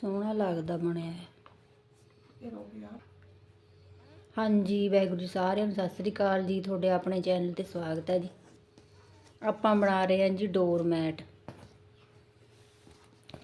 ਸੋਹਣਾ ਲੱਗਦਾ ਬਣਿਆ ਹੈ। ਫਿਰ ਹੋ ਗਿਆ। ਹਾਂਜੀ ਵਾਹਿਗੁਰੂ ਜੀ ਸਾਰਿਆਂ ਨੂੰ ਸਤਿ ਸ੍ਰੀ ਅਕਾਲ ਜੀ। ਤੁਹਾਡੇ ਆਪਣੇ ਚੈਨਲ ਤੇ ਸਵਾਗਤ ਹੈ ਜੀ। ਆਪਾਂ ਬਣਾ ਰਹੇ ਹਾਂ ਜੀ ਡੋਰ ਮੈਟ।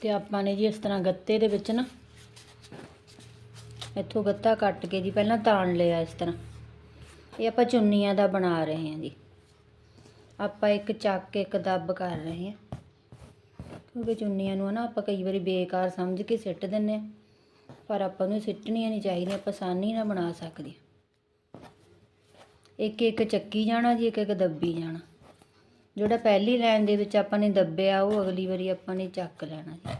ਤੇ ਆਪਾਂ ਨੇ ਜੀ ਇਸ ਤਰ੍ਹਾਂ ਗੱਤੇ ਦੇ ਵਿੱਚ ਨਾ ਇੱਥੋਂ ਗੱਤਾ ਕੱਟ ਕੇ ਜੀ ਪਹਿਲਾਂ ਤਾਣ ਲਿਆ ਇਸ ਤਰ੍ਹਾਂ। ਇਹ ਆਪਾਂ ਚੁੰਨੀਆਂ ਦਾ ਬਣਾ ਰਹੇ ਹਾਂ ਜੀ। ਆਪਾਂ ਇੱਕ ਚੱਕ ਇੱਕ ਦੱਬ ਕਰ ਰਹੇ ਹਾਂ। ਕਿਉਂਕਿ ਚੁੰਨੀਆਂ ਨੂੰ ਨਾ ਆਪਾਂ ਕਈ ਵਾਰੀ ਬੇਕਾਰ ਸਮਝ ਕੇ ਸਿੱਟ ਦਿੰਨੇ ਹਾਂ। ਪਰ ਆਪਾਂ ਨੂੰ ਸਿੱਟਣੀਆਂ ਨਹੀਂ ਚਾਹੀਦੀਆਂ, ਆਪਾਂ ਆਸਾਨੀ ਨਾਲ ਬਣਾ ਸਕਦੇ ਇੱਕ ਇੱਕ ਚੱਕੀ ਜਾਣਾ ਜੀ, ਇੱਕ ਇੱਕ ਦੱਬੀ ਜਾਣਾ। ਜਿਹੜਾ ਪਹਿਲੀ ਲਾਈਨ ਦੇ ਵਿੱਚ ਆਪਾਂ ਨੇ ਦੱਬਿਆ, ਉਹ ਅਗਲੀ ਵਾਰੀ ਆਪਾਂ ਨੇ ਚੱਕ ਲੈਣਾ ਜੀ।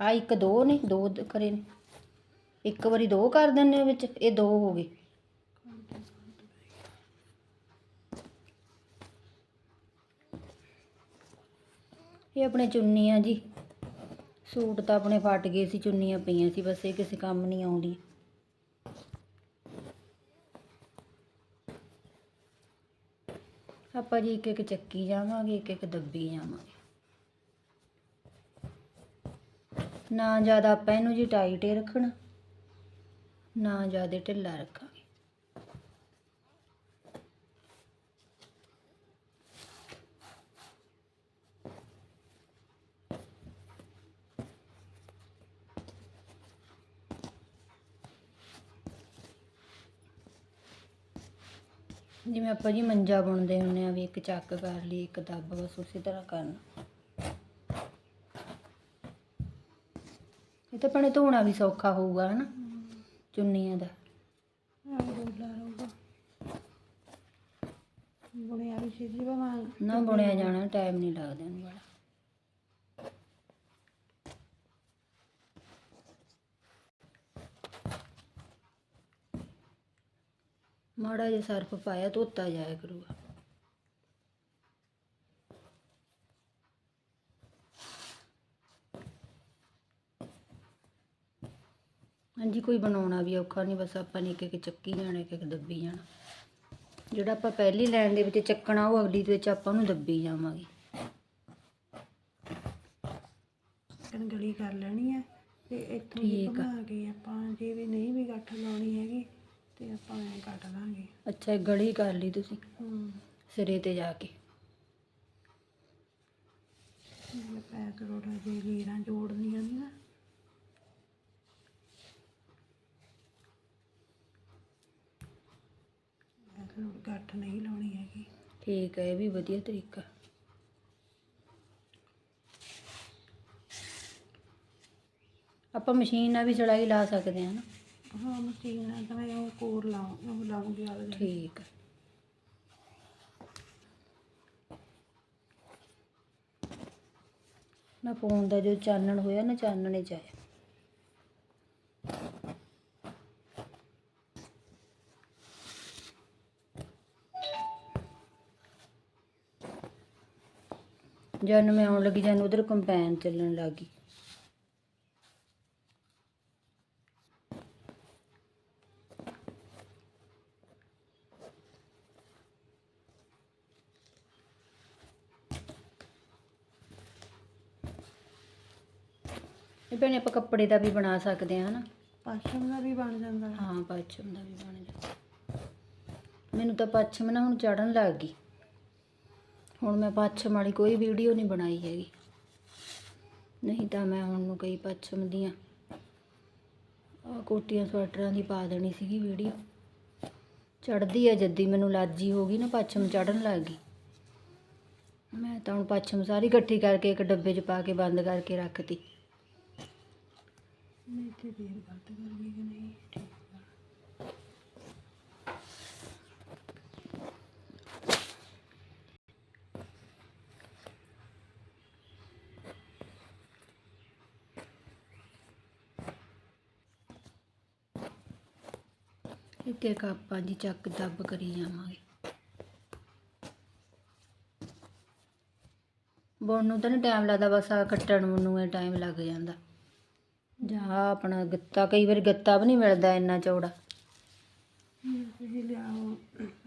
ਆ ਇੱਕ ਦੋ ਨੇ, ਦੋ ਦ- ਕਰੇ ਨੇ। ਇੱਕ ਵਾਰੀ ਦੋ ਕਰ ਦਿੰਨੇ ਵਿੱਚ, ਇਹ ਦੋ ਹੋ ਗਏ। ਇਹ ਆਪਣੇ ਚੁੰਨੀਆਂ ਜੀ। ਸੂਟ ਤਾਂ ਆਪਣੇ ਫਟ ਗਏ ਸੀ, ਚੁੰਨੀਆਂ ਪਈਆਂ ਸੀ, ਬਸ ਇਹ ਕਿਸੇ ਕੰਮ ਨਹੀਂ ਆਉਂਦੀ। ਆਪਾਂ ਜੀ ਇੱਕ ਇੱਕ ਚੱਕੀ ਜਾਵਾਂਗੇ, ਇੱਕ ਇੱਕ ਦੱਬੀ ਜਾਵਾਂਗੇ। ਨਾ ਜ਼ਿਆਦਾ ਆਪਾਂ ਇਹਨੂੰ ਜੀ ਟਾਈਟ ਹੀ ਰੱਖਣਾ। ਨਾ ਜ਼ਿਆਦਾ ਢਿੱਲਾ ਰੱਖਾਂਗੇ। ਜਿਵੇਂ ਆਪਾਂ ਜੀ ਮੰਜਾ ਬੁਣਦੇ ਹੁੰਨੇ ਆ ਵੀ ਇੱਕ ਚੱਕ ਕਰ ਲਈ, ਇੱਕ ਦੱਬ, ਬਸ ਉਸੇ ਤਰ੍ਹਾਂ ਕਰਨਾ। ਇਹ ਤਾਂ ਆਪਣੇ ਧੋਣਾ ਵੀ ਸੌਖਾ ਹੋਊਗਾ, ਹਨਾ? ਚੁੰਨੀਆਂ ਦਾ ਰਹੂਗਾ ਬੁਣਿਆ ਵੀ ਨਾ ਬੁਣਿਆ ਜਾਣਾ ਟਾਈਮ ਨਹੀਂ ਲੱਗਦਾ ਇਹਨੂੰ ਬੜਾ। ਮਾੜਾ ਜਿਹਾ ਸਰਫ ਪਾਇਆ ਧੋਤਾ ਜਾਇਆ ਕਰੂਗਾ। ਹਾਂਜੀ ਕੋਈ ਬਣਾਉਣਾ ਵੀ ਔਖਾ ਨਹੀਂ ਬਸ ਆਪਾਂ ਨੇ ਇੱਕ ਇੱਕ ਚੱਕੀ ਜਾਣਾ ਇੱਕ ਇੱਕ ਦੱਬੀ ਜਾਣਾ। ਜਿਹੜਾ ਆਪਾਂ ਪਹਿਲੀ ਲਾਈਨ ਦੇ ਵਿੱਚ ਚੱਕਣਾ ਉਹ ਅਗਲੀ ਦੇ ਵਿੱਚ ਆਪਾਂ ਨੂੰ ਦੱਬੀ ਜਾਵਾਂਗੇ। ਗਲੀ ਕਰ ਲੈਣੀ ਹੈ ਤੇ ਇੱਥੋਂ ਠੀਕ ਆ। ਬਣਾ ਕੇ ਆਪਾਂ ਜੇ ਵੀ ਨਹੀਂ ਵੀ ਗੱਠ ਲਾਉਣੀ ਹੈਗੀ ਤੇ ਆਪਾਂ ਐ ਕੱਟ ਲਾਂਗੇ। ਅੱਛਾ ਇਹ ਗਲੀ ਕਰ ਲਈ ਤੁਸੀਂ? ਹੂੰ। ਸਿਰੇ ਤੇ ਜਾ ਕੇ। ਇਹ ਪੈਕ ਰੋੜਾ ਜੇ ਲੀਰਾਂ ਜੋੜਨੀਆਂ ਨਾ ਇਹ ਲੋੜ ਗੱਠ ਨਹੀਂ ਲਾਉਣੀ ਹੈਗੀ। ਠੀਕ ਹੈ ਇਹ ਵੀ ਵਧੀਆ ਤਰੀਕਾ। ਆਪਾਂ ਮਸ਼ੀਨ ਨਾਲ ਵੀ ਸੜਾਈ ਲਾ ਸਕਦੇ ਹਾਂ ਨਾ। ਹਾਂ ਮਸ਼ੀਨ ਨਾਲ ਤਾਂ ਮੈਂ ਉਹ ਕੋਰ ਲਾਉਂ ਉਹ ਲਾਉਂਗੀ ਆ ਜਿਹੜੀ ਠੀਕ ਹੈ। ਨਾ ਫੋਨ ਦਾ ਜੋ ਚਾਨਣ ਹੋਇਆ ਨਾ ਚਾਨਣੇ ਚ ਆਇਆ ਜਦ ਮੈਂ ਆਉਣ ਲੱਗੀ ਜਨ ਉਧਰ ਕੰਪੈਨ ਚੱਲਣ ਲੱਗੀ ਇਹ ਭੈਣੇ ਆਪਾਂ ਕੱਪੜੇ ਦਾ ਵੀ ਬਣਾ ਸਕਦੇ ਹਾਂ ਹਨਾ? ਪਸ਼ਮ ਦਾ ਵੀ ਬਣ ਜਾਂਦਾ। ਹੈ। ਹਾਂ ਪੱਛਮ ਦਾ ਵੀ ਬਣ ਜਾਂਦਾ। ਮੈਨੂੰ ਤਾਂ ਪੱਛਮ ਨਾ ਹੁਣ ਚੜਨ ਲੱਗ ਗਈ। ਹੁਣ ਮੈਂ ਪੱਛਮ ਵਾਲੀ ਕੋਈ ਵੀਡੀਓ ਨਹੀਂ ਬਣਾਈ ਹੈਗੀ। ਨਹੀਂ ਤਾਂ ਮੈਂ ਹੁਣ ਨੂੰ ਕਈ ਪੱਛਮ ਦੀਆਂ। ਆਹ ਕੋਟੀਆਂ ਸਵੈਟਰਾਂ ਦੀ ਪਾ ਦੇਣੀ ਸੀਗੀ ਵੀਡੀਓ। ਚੜਦੀ ਹੈ ਜੱਦੀ, ਮੈਨੂੰ ਲਾਜੀ ਹੋ ਗਈ ਨਾ ਪੱਛਮ ਚੜਨ ਲੱਗ ਗਈ। ਮੈਂ ਤਾਂ ਹੁਣ ਪੱਛਮ ਸਾਰੀ ਇਕੱਠੀ ਕਰਕੇ ਇੱਕ ਡੱਬੇ 'ਚ ਪਾ ਕੇ ਬੰਦ ਕਰਕੇ ਰੱਖਤੀ। ਮੈਂ ਤੇ ਦੇਰ ਗਲਤ ਕਰ ਗਈ ਕਿ ਨਹੀਂ? ਇੱਕ ਇੱਕ ਆਪਾਂ ਜੀ ਚੱਕ ਦੱਬ ਕਰੀ ਜਾਵਾਂਗੇ। ਬੁਣਨ ਨੂੰ ਤਾਂ ਨਹੀਂ ਟਾਈਮ ਲੱਗਦਾ, ਬਸ ਆ ਕੱਟਣ ਨੂੰ ਇਹ ਟਾਈਮ ਲੱਗ ਜਾਂਦਾ। ਜਾਂ ਆਪਣਾ ਗੱਤਾ, ਕਈ ਵਾਰ ਗੱਤਾ ਵੀ ਨਹੀਂ ਮਿਲਦਾ ਇੰਨਾ ਚੌੜਾ। ਇਹ ਲਿਆਓ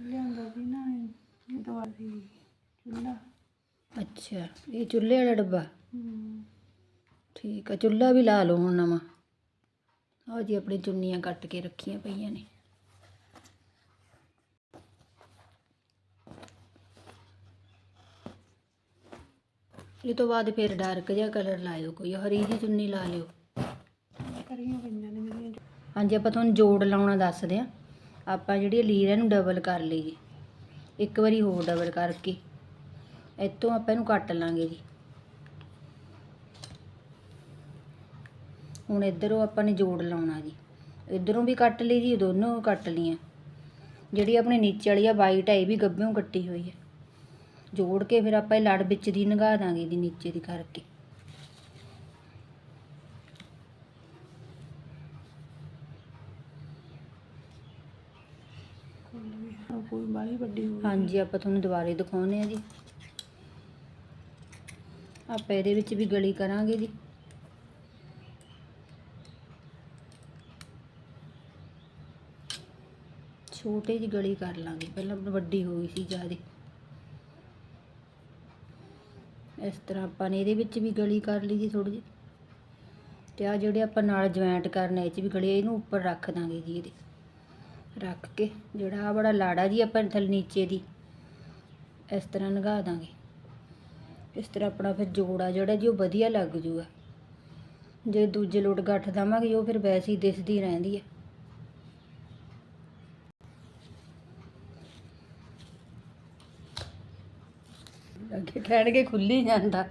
ਲਿਆਂਦਾ ਸੀ ਨਾ ਇਹ ਦਵਾ ਸੀ ਚੁੱਲਾ ਅੱਛਾ, ਇਹ ਚੁੱਲ੍ਹੇ ਵਾਲਾ ਡੱਬਾ? ਠੀਕ ਆ, ਚੁੱਲ੍ਹਾ ਵੀ ਲਾ ਲਓ ਹੁਣ ਨਵਾਂ। ਆਹ ਜੀ ਆਪਣੀ ਚੁੰਨੀਆਂ ਕੱਟ ਕੇ ਰੱਖੀਆਂ ਪਈਆਂ ਨੇ। ਇਹ ਤੋਂ ਬਾਅਦ ਫਿਰ ਡਾਰਕ ਜਿਹਾ ਕਲਰ ਲਾਇਓ ਕੋਈ ਹਰੀ ਜੀ ਚੁੰਨੀ ਲਾ ਲਿਓ। ਕਰੀਆਂ ਪਈਆਂ ਨੇ ਮੇਰੀਆਂ ਹਾਂਜੀ ਆਪਾਂ ਤੁਹਾਨੂੰ ਜੋੜ ਲਾਉਣਾ ਦੱਸਦੇ ਆ ਆਪਾਂ ਜਿਹੜੀ ਲੀਰ ਇਹਨੂੰ ਡਬਲ ਕਰ ਲਈ ਜੀ ਇੱਕ ਵਾਰੀ ਹੋਰ ਡਬਲ ਕਰਕੇ। ਇੱਥੋਂ ਆਪਾਂ ਇਹਨੂੰ ਕੱਟ ਲਾਂਗੇ ਜੀ। ਹੁਣ ਇੱਧਰੋਂ ਆਪਾਂ ਨੇ ਜੋੜ ਲਾਉਣਾ ਜੀ। ਇੱਧਰੋਂ ਵੀ ਕੱਟ ਲਈ ਜੀ ਦੋਨੋਂ ਕੱਟ ਲੀਆਂ ਜਿਹੜੀ ਆਪਣੇ ਨੀਚੇ ਵਾਲੀ ਆ ਵਾਈਟ ਹੈ ਇਹ ਵੀ ਗੱਭਿਓਂ ਕੱਟੀ ਹੋਈ ਹੈ ਜੋੜ ਕੇ ਫਿਰ ਆਪਾਂ ਇਹ ਲੜ ਵਿੱਚ ਦੀ ਨਗਾ ਦਾਂਗੇ ਇਹਦੀ ਨੀਚੇ ਦੀ ਕਰਕੇ। ਕੋਈ ਬਾਲੀ ਵੱਡੀ ਹਾਂਜੀ ਆਪਾਂ ਤੁਹਾਨੂੰ ਦੁਬਾਰੇ ਦਿਖਾਉਨੇ ਆ ਜੀ। ਆਪਾਂ ਇਹਦੇ ਵਿੱਚ ਵੀ ਗਲੀ ਕਰਾਂਗੇ ਜੀ। ਛੋਟੇ ਜੀ ਗਲੀ ਕਰ ਲਾਂਗੇ ਪਹਿਲਾਂ ਵੱਡੀ ਹੋ ਗਈ ਸੀ ਜਿਆਦੇ। ਇਸ ਤਰ੍ਹਾਂ ਆਪਾਂ ਨੇ ਇਹਦੇ ਵਿੱਚ ਵੀ ਗਲੀ ਕਰ ਲਈ ਜੀ ਥੋੜੀ ਜਿਹੀ। ਤੇ ਆ ਜਿਹੜੇ ਆਪਾਂ ਨਾਲ ਜੁਆਇੰਟ ਕਰਨਾ, ਇਹ ਚ ਵੀ ਗਲੀ ਇਹਨੂੰ ਉੱਪਰ ਰੱਖ ਦਾਂਗੇ ਜੀ ਇਹਦੇ। ਰੱਖ ਕੇ ਜਿਹੜਾ ਆ ਬੜਾ ਲਾੜਾ ਜੀ ਆਪਾਂ ਥੱਲੇ ਨੀਚੇ ਦੀ, ਇਸ ਤਰ੍ਹਾਂ ਲਗਾ ਦਾਂਗੇ। ਇਸ ਤਰ੍ਹਾਂ ਆਪਣਾ ਫਿਰ ਜੋੜਾ ਜਿਹੜਾ ਜੀ ਉਹ ਵਧੀਆ ਲੱਗ ਜੂਗਾ। ਜੇ ਦੂਜੇ ਲੋਟ ਗੱਠ ਦਵਾਂਗੇ, ਉਹ ਫਿਰ ਵੈਸੇ ਹੀ ਦਿਸਦੀ ਰਹਿੰਦੀ ਹੈ ਅੱਗੇ ਕਹਿਣਗੇ ਖੁੱਲੀ ਜਾਂਦਾ।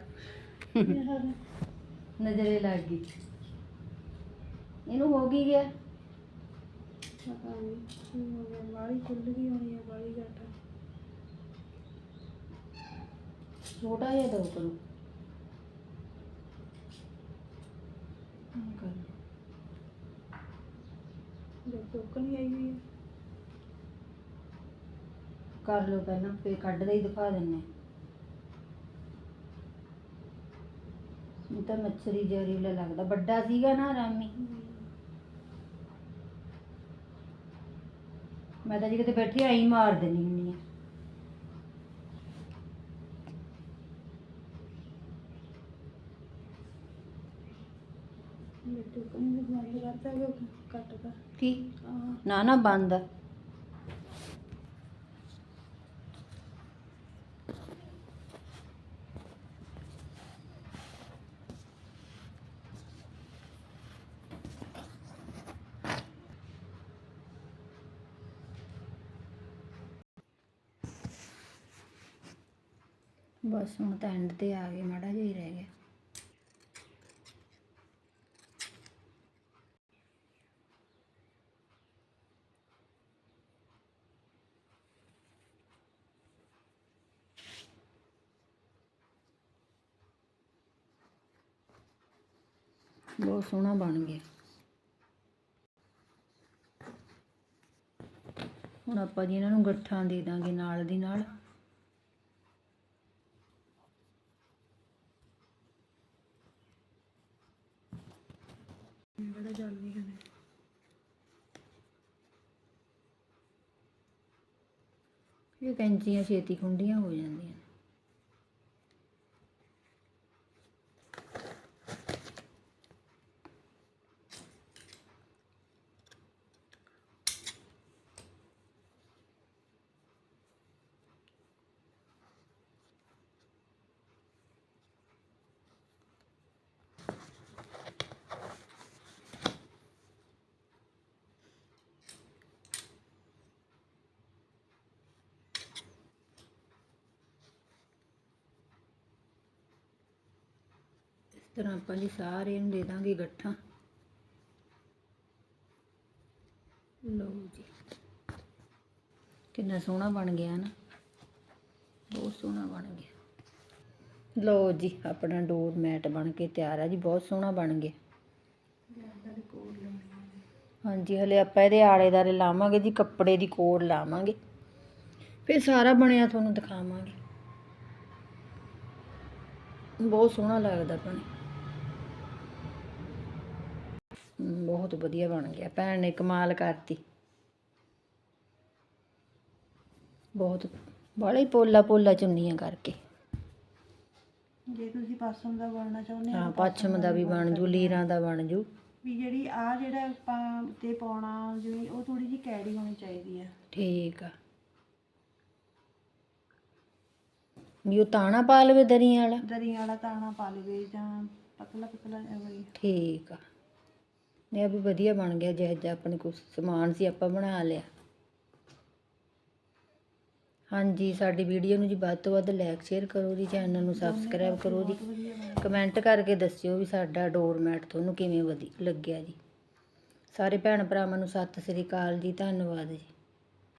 ਨਜ਼ਰੇ ਲੱਗ ਗਈ। ਇਹਨੂੰ ਹੋ ਗਈ ਗਿਆ। ਪਤਾ ਨਹੀਂ ਕੀ ਹੋ ਗਿਆ ਬਾਲੀ ਖੁੱਲ ਗਈ ਹੋਣੀ ਹੈ ਬਾਲੀ ਘੱਟ ਛੋਟਾ ਜਿਹਾ ਦੋ ਕਰੋ। ਕਰ ਲਓ ਪਹਿਲਾਂ ਫੇਰ ਕੱਢਦੇ ਹੀ ਦਿਖਾ ਦਿੰਨੇ ਇਹ ਤਾਂ ਮੱਛਰੀ ਜ਼ਹਿਰੀਲਾ ਲੱਗਦਾ। ਵੱਡਾ ਸੀਗਾ ਨਾ ਰਾਮੀ। ਮੈਂ ਤਾਂ ਜੀ ਕਿਤੇ ਬੈਠੀ ਆਈ ਮਾਰ ਦੇਣੀ ਹੁੰਨੀ ਆ। ਬੰਦ ਕਰਤਾ ਕਿ ਕੱਟਦਾ। ਕੀ? ਹਾਂ। ਨਾ ਨਾ ਬੰਦ। ਆ ਬਸ ਹੁਣ ਤਾਂ ਐਂਡ ਤੇ ਆ ਗਏ, ਮਾੜਾ ਜਿਹਾ ਹੀ ਰਹਿ ਗਿਆ। ਬਹੁਤ ਸੋਹਣਾ ਬਣ ਗਿਆ। ਹੁਣ ਆਪਾਂ ਜੀ ਇਹਨਾਂ ਨੂੰ ਗੱਠਾਂ ਦੇ ਦਾਂਗੇ ਨਾਲ ਦੀ ਨਾਲ। ਬੜਾ ਜਲਦੀ ਹੈ ਇਹ ਕੈਂਚੀਆਂ ਛੇਤੀ ਖੁੰਡੀਆਂ ਹੋ ਜਾਂਦੀਆਂ ਤਰ੍ਹਾਂ ਆਪਾਂ ਜੀ ਸਾਰੇ ਨੂੰ ਦੇ ਦਾਂਗੇ ਗੱਠਾਂ। ਲਓ ਜੀ। ਕਿੰਨਾ ਸੋਹਣਾ ਬਣ ਗਿਆ ਨਾ। ਬਹੁਤ ਸੋਹਣਾ ਬਣ ਗਿਆ। ਲਓ ਜੀ, ਆਪਣਾ ਡੋਰ ਮੈਟ ਬਣ ਕੇ ਤਿਆਰ ਆ ਜੀ, ਬਹੁਤ ਸੋਹਣਾ ਬਣ ਗਿਆ। ਹਾਂਜੀ, ਹਲੇ ਆਪਾਂ ਇਹਦੇ ਆਲੇ-ਦਾਲੇ ਲਾਵਾਂਗੇ ਜੀ, ਕੱਪੜੇ ਦੀ ਕੋਡ ਲਾਵਾਂਗੇ। ਫਿਰ ਸਾਰਾ ਬਣਿਆ ਤੁਹਾਨੂੰ ਦਿਖਾਵਾਂਗੇ। ਬਹੁਤ ਸੋਹਣਾ ਲੱਗਦਾ ਭੈਣੇ। ਬਹੁਤ ਵਧੀਆ ਬਣ ਗਿਆ। ਭੈਣ ਨੇ ਕਮਾਲ ਕਰਤੀ। ਬਹੁਤ ਹੀ ਪੋਲਾ ਪੋਲਾ ਚੁੰਨੀਆਂ ਕਰਕੇ। ਜੇ ਤੁਸੀਂ ਪਾਸਮ ਦਾ ਬਣਨਾ ਚਾਹੁੰਦੇ ਹਾਂ ਹੋ ਪੱਛਮ ਦਾ ਵੀ ਬਣ ਜੂ ਲੀਰਾਂ ਦਾ ਬਣ ਜੂ। ਵੀ ਜਿਹੜੀ ਆ ਜਿਹੜਾ ਆਪਾਂ ਤੇ ਪਾਉਣਾ ਜਿਵੇਂ ਉਹ ਥੋੜੀ ਜਿਹੀ ਕੈੜੀ ਹੋਣੀ ਚਾਹੀਦੀ ਆ। ਠੀਕ ਆ। ਵੀ ਉਹ ਤਾਣਾ ਪਾ ਲਵੇ ਦਰੀਆਂ ਵਾਲਾ? ਦਰੀਆਂ ਵਾਲਾ ਤਾਣਾ ਪਾ ਲਵੇ ਜਾਂ ਪਤਲਾ ਪਤਲਾ ਐਵੇਂ ਠੀਕ ਆ। ਇਹ ਵੀ ਵਧੀਆ ਬਣ ਗਿਆ ਜਿਹੋ ਜਿਹਾ ਆਪਣੇ ਕੋਲ ਸਮਾਨ ਸੀ, ਆਪਾਂ ਬਣਾ ਲਿਆ। ਹਾਂਜੀ, ਸਾਡੀ ਵੀਡੀਓ ਨੂੰ ਜੀ ਵੱਧ ਤੋਂ ਵੱਧ ਲਾਈਕ ਸ਼ੇਅਰ ਕਰੋ ਜੀ ਚੈਨਲ ਨੂੰ ਸਬਸਕ੍ਰਾਈਬ ਕਰੋ ਜੀ। ਕਮੈਂਟ ਕਰਕੇ ਦੱਸਿਓ ਵੀ ਸਾਡਾ ਡੋਰਮੈਟ ਤੁਹਾਨੂੰ ਕਿਵੇਂ ਵਧੀ, ਲੱਗਿਆ ਜੀ। ਸਾਰੇ ਭੈਣ ਭਰਾਵਾਂ ਨੂੰ ਸਤਿ ਸ੍ਰੀ ਅਕਾਲ ਜੀ, ਧੰਨਵਾਦ ਜੀ।